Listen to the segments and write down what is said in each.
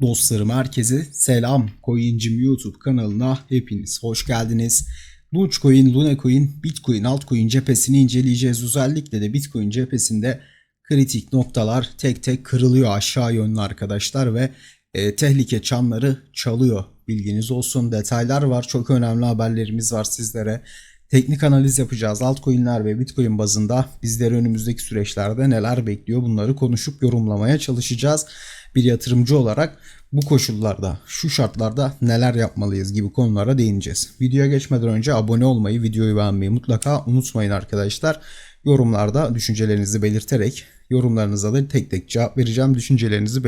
Dostlarım herkese selam. Coincim YouTube kanalına hepiniz hoş geldiniz. Dogecoin, Lunacoin, Bitcoin, altcoin cephesini inceleyeceğiz. Özellikle de Bitcoin cephesinde kritik noktalar tek tek kırılıyor aşağı yönlü arkadaşlar ve e, tehlike çanları çalıyor. Bilginiz olsun. Detaylar var. Çok önemli haberlerimiz var sizlere. Teknik analiz yapacağız. Altcoin'ler ve Bitcoin bazında bizleri önümüzdeki süreçlerde neler bekliyor bunları konuşup yorumlamaya çalışacağız. Bir yatırımcı olarak bu koşullarda, şu şartlarda neler yapmalıyız gibi konulara değineceğiz. Videoya geçmeden önce abone olmayı, videoyu beğenmeyi mutlaka unutmayın arkadaşlar. Yorumlarda düşüncelerinizi belirterek yorumlarınıza da tek tek cevap vereceğim. Düşüncelerinizi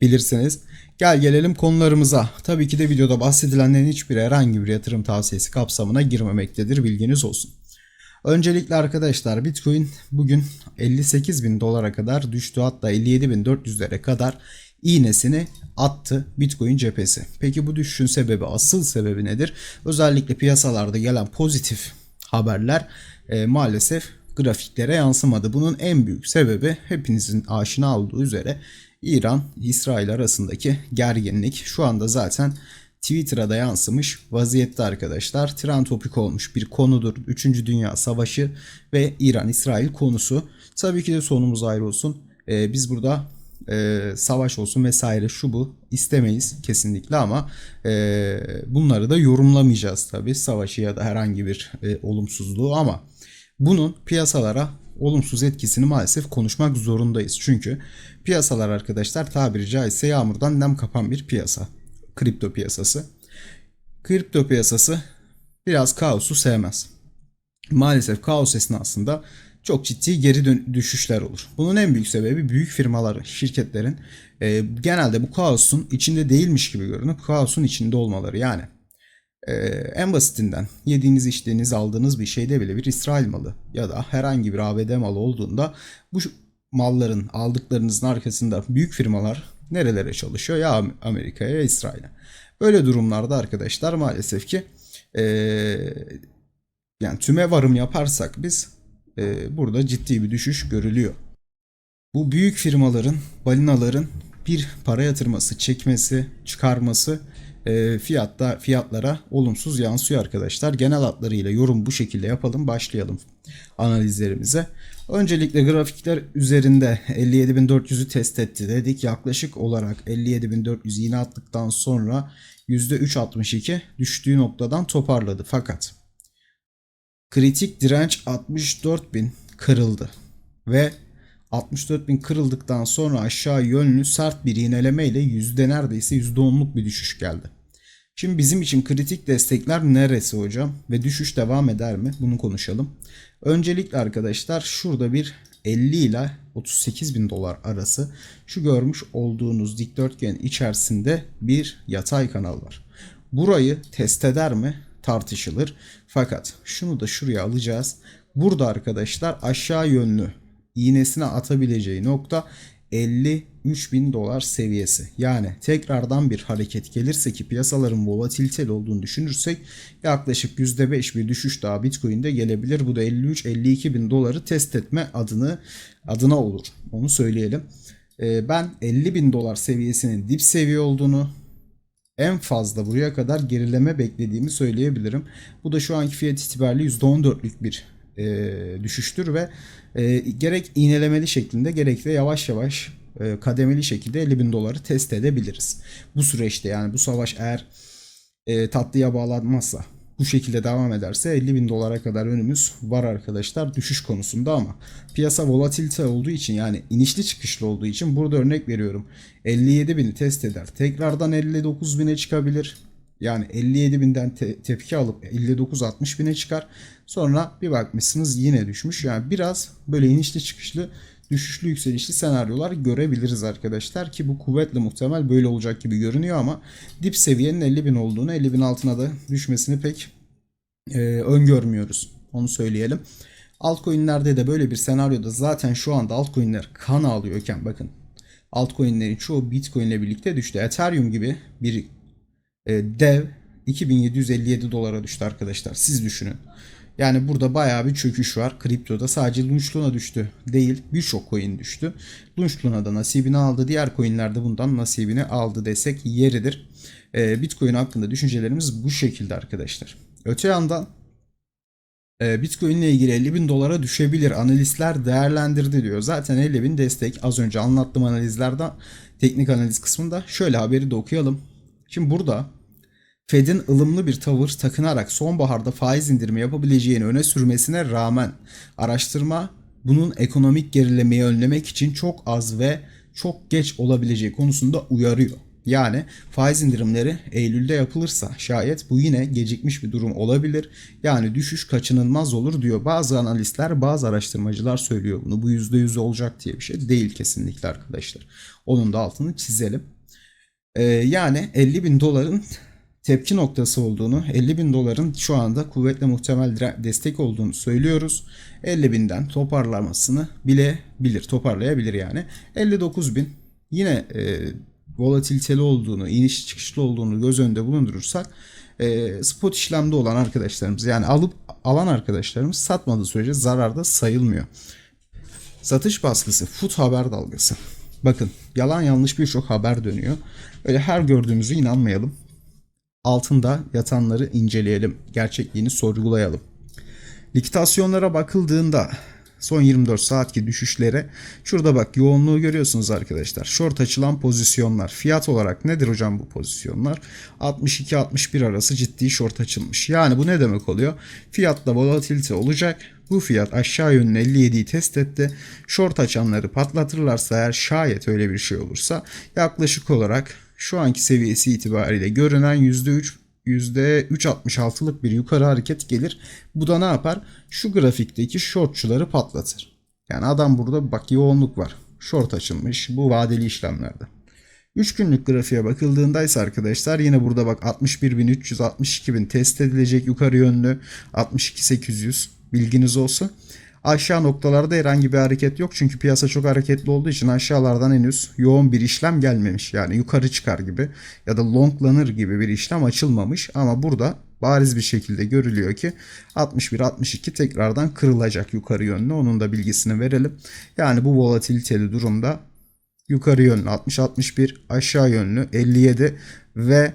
belirtebilirsiniz. Gel gelelim konularımıza. Tabii ki de videoda bahsedilenlerin hiçbiri herhangi bir yatırım tavsiyesi kapsamına girmemektedir. Bilginiz olsun. Öncelikle arkadaşlar Bitcoin bugün 58 bin dolara kadar düştü. Hatta 57.400'lere kadar iğnesini attı Bitcoin cephesi. Peki bu düşüşün sebebi, asıl sebebi nedir? Özellikle piyasalarda gelen pozitif haberler e, maalesef grafiklere yansımadı. Bunun en büyük sebebi hepinizin aşina olduğu üzere İran-İsrail arasındaki gerginlik. Şu anda zaten Twitter'a da yansımış vaziyette arkadaşlar. Trend topik olmuş bir konudur. 3. Dünya Savaşı ve İran-İsrail konusu. Tabii ki de sonumuz ayrı olsun. Ee, biz burada e, savaş olsun vesaire şu bu istemeyiz kesinlikle ama e, bunları da yorumlamayacağız tabii savaşı ya da herhangi bir e, olumsuzluğu ama bunun piyasalara olumsuz etkisini maalesef konuşmak zorundayız. Çünkü piyasalar arkadaşlar tabiri caizse yağmurdan nem kapan bir piyasa. Kripto piyasası. Kripto piyasası biraz kaosu sevmez. Maalesef kaos esnasında çok ciddi geri düşüşler olur. Bunun en büyük sebebi büyük firmaların, şirketlerin e, genelde bu kaosun içinde değilmiş gibi görünüp kaosun içinde olmaları. Yani e, en basitinden yediğiniz, içtiğiniz, aldığınız bir şeyde bile bir İsrail malı ya da herhangi bir ABD malı olduğunda bu malların aldıklarınızın arkasında büyük firmalar nerelere çalışıyor? Ya Amerika'ya ya İsrail'e. Böyle durumlarda arkadaşlar maalesef ki e, yani tüme varım yaparsak biz e, burada ciddi bir düşüş görülüyor. Bu büyük firmaların, balinaların bir para yatırması, çekmesi, çıkarması e, fiyatta fiyatlara olumsuz yansıyor arkadaşlar. Genel hatlarıyla yorum bu şekilde yapalım. Başlayalım analizlerimize. Öncelikle grafikler üzerinde 57.400'ü test etti dedik. Yaklaşık olarak 57.400 iğne attıktan sonra %3.62 düştüğü noktadan toparladı. Fakat kritik direnç 64.000 kırıldı. Ve 64.000 kırıldıktan sonra aşağı yönlü sert bir iğneleme ile yüzde neredeyse %10'luk bir düşüş geldi. Şimdi bizim için kritik destekler neresi hocam ve düşüş devam eder mi? Bunu konuşalım. Öncelikle arkadaşlar şurada bir 50 ile 38 bin dolar arası şu görmüş olduğunuz dikdörtgen içerisinde bir yatay kanal var. Burayı test eder mi? Tartışılır. Fakat şunu da şuraya alacağız. Burada arkadaşlar aşağı yönlü iğnesine atabileceği nokta 53 bin dolar seviyesi. Yani tekrardan bir hareket gelirse ki piyasaların volatiliteli olduğunu düşünürsek yaklaşık %5 bir düşüş daha Bitcoin'de gelebilir. Bu da 53-52 bin doları test etme adını adına olur. Onu söyleyelim. Ee, ben 50 bin dolar seviyesinin dip seviye olduğunu en fazla buraya kadar gerileme beklediğimi söyleyebilirim. Bu da şu anki fiyat itibariyle %14'lük bir e, düşüştür ve e, gerek iğnelemeli şeklinde gerek de yavaş yavaş e, kademeli şekilde 50 bin doları test edebiliriz. Bu süreçte yani bu savaş eğer e, tatlıya bağlanmazsa bu şekilde devam ederse 50 bin dolara kadar önümüz var arkadaşlar düşüş konusunda ama piyasa volatilite olduğu için yani inişli çıkışlı olduğu için burada örnek veriyorum. 57 bini test eder. Tekrardan 59 bine çıkabilir yani 57 binden te- tepki alıp 59-60 bine çıkar. Sonra bir bakmışsınız yine düşmüş. Yani biraz böyle inişli çıkışlı düşüşlü yükselişli senaryolar görebiliriz arkadaşlar ki bu kuvvetle muhtemel böyle olacak gibi görünüyor ama dip seviyenin 50 bin olduğunu 50 bin altına da düşmesini pek e, öngörmüyoruz. Onu söyleyelim. Altcoin'lerde de böyle bir senaryoda zaten şu anda altcoin'ler kan ağlıyorken bakın altcoin'lerin çoğu Bitcoin ile birlikte düştü. Ethereum gibi bir dev 2757 dolara düştü arkadaşlar. Siz düşünün. Yani burada bayağı bir çöküş var. Kriptoda sadece Lunch Luna düştü değil. Birçok coin düştü. Lunch Luna da nasibini aldı. Diğer coinler de bundan nasibini aldı desek yeridir. Ee, Bitcoin hakkında düşüncelerimiz bu şekilde arkadaşlar. Öte yandan e, Bitcoin ile ilgili 50 bin dolara düşebilir. Analistler değerlendirdi diyor. Zaten 50 bin destek az önce anlattığım analizlerden teknik analiz kısmında şöyle haberi de okuyalım. Şimdi burada Fed'in ılımlı bir tavır takınarak sonbaharda faiz indirimi yapabileceğini öne sürmesine rağmen araştırma bunun ekonomik gerilemeyi önlemek için çok az ve çok geç olabileceği konusunda uyarıyor. Yani faiz indirimleri Eylül'de yapılırsa şayet bu yine gecikmiş bir durum olabilir. Yani düşüş kaçınılmaz olur diyor. Bazı analistler, bazı araştırmacılar söylüyor bunu. Bu %100 olacak diye bir şey değil kesinlikle arkadaşlar. Onun da altını çizelim. Ee, yani 50 bin doların tepki noktası olduğunu, 50 bin doların şu anda kuvvetle muhtemel destek olduğunu söylüyoruz. 50 binden toparlamasını bilebilir, toparlayabilir yani. 59 bin yine e, volatiliteli olduğunu, iniş çıkışlı olduğunu göz önünde bulundurursak e, spot işlemde olan arkadaşlarımız yani alıp alan arkadaşlarımız satmadığı sürece zararda sayılmıyor. Satış baskısı, foot haber dalgası. Bakın yalan yanlış birçok haber dönüyor. Öyle her gördüğümüzü inanmayalım. Altında yatanları inceleyelim. Gerçekliğini sorgulayalım. Likitasyonlara bakıldığında son 24 saatki düşüşlere şurada bak yoğunluğu görüyorsunuz arkadaşlar. Short açılan pozisyonlar. Fiyat olarak nedir hocam bu pozisyonlar? 62-61 arası ciddi short açılmış. Yani bu ne demek oluyor? Fiyatta volatilite olacak. Bu fiyat aşağı yönlü 57'yi test etti. Short açanları patlatırlarsa eğer şayet öyle bir şey olursa yaklaşık olarak şu anki seviyesi itibariyle görünen %3 %3.66'lık bir yukarı hareket gelir. Bu da ne yapar? Şu grafikteki shortçuları patlatır. Yani adam burada bak yoğunluk var. Short açılmış bu vadeli işlemlerde. 3 günlük grafiğe bakıldığında ise arkadaşlar yine burada bak 61.300 62.000 test edilecek yukarı yönlü 62.800 bilginiz olsun. Aşağı noktalarda herhangi bir hareket yok çünkü piyasa çok hareketli olduğu için aşağılardan henüz yoğun bir işlem gelmemiş. Yani yukarı çıkar gibi ya da longlanır gibi bir işlem açılmamış ama burada bariz bir şekilde görülüyor ki 61-62 tekrardan kırılacak yukarı yönlü onun da bilgisini verelim. Yani bu volatiliteli durumda yukarı yönlü 60-61 aşağı yönlü 57 ve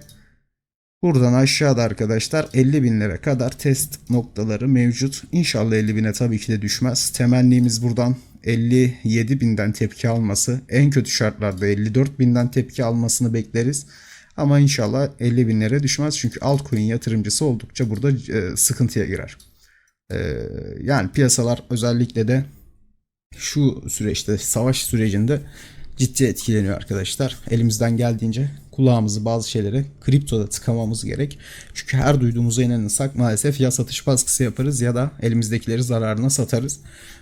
Buradan aşağıda arkadaşlar 50 binlere kadar test noktaları mevcut. İnşallah 50 bine tabii ki de düşmez. Temennimiz buradan 57 binden tepki alması. En kötü şartlarda 54 binden tepki almasını bekleriz. Ama inşallah 50 binlere düşmez. Çünkü altcoin yatırımcısı oldukça burada e, sıkıntıya girer. E, yani piyasalar özellikle de şu süreçte savaş sürecinde ciddi etkileniyor arkadaşlar. Elimizden geldiğince kulağımızı bazı şeylere kriptoda tıkamamız gerek. Çünkü her duyduğumuza inanırsak maalesef ya satış baskısı yaparız ya da elimizdekileri zararına satarız.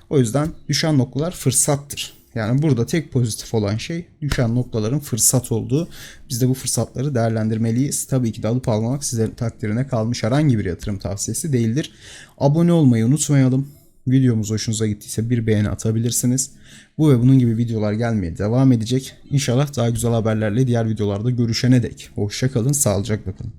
O yüzden düşen noktalar fırsattır. Yani burada tek pozitif olan şey düşen noktaların fırsat olduğu. Biz de bu fırsatları değerlendirmeliyiz. Tabii ki de alıp almamak sizlerin takdirine kalmış herhangi bir yatırım tavsiyesi değildir. Abone olmayı unutmayalım. Videomuz hoşunuza gittiyse bir beğeni atabilirsiniz. Bu ve bunun gibi videolar gelmeye devam edecek. İnşallah daha güzel haberlerle diğer videolarda görüşene dek. Hoşçakalın, sağlıcakla kalın.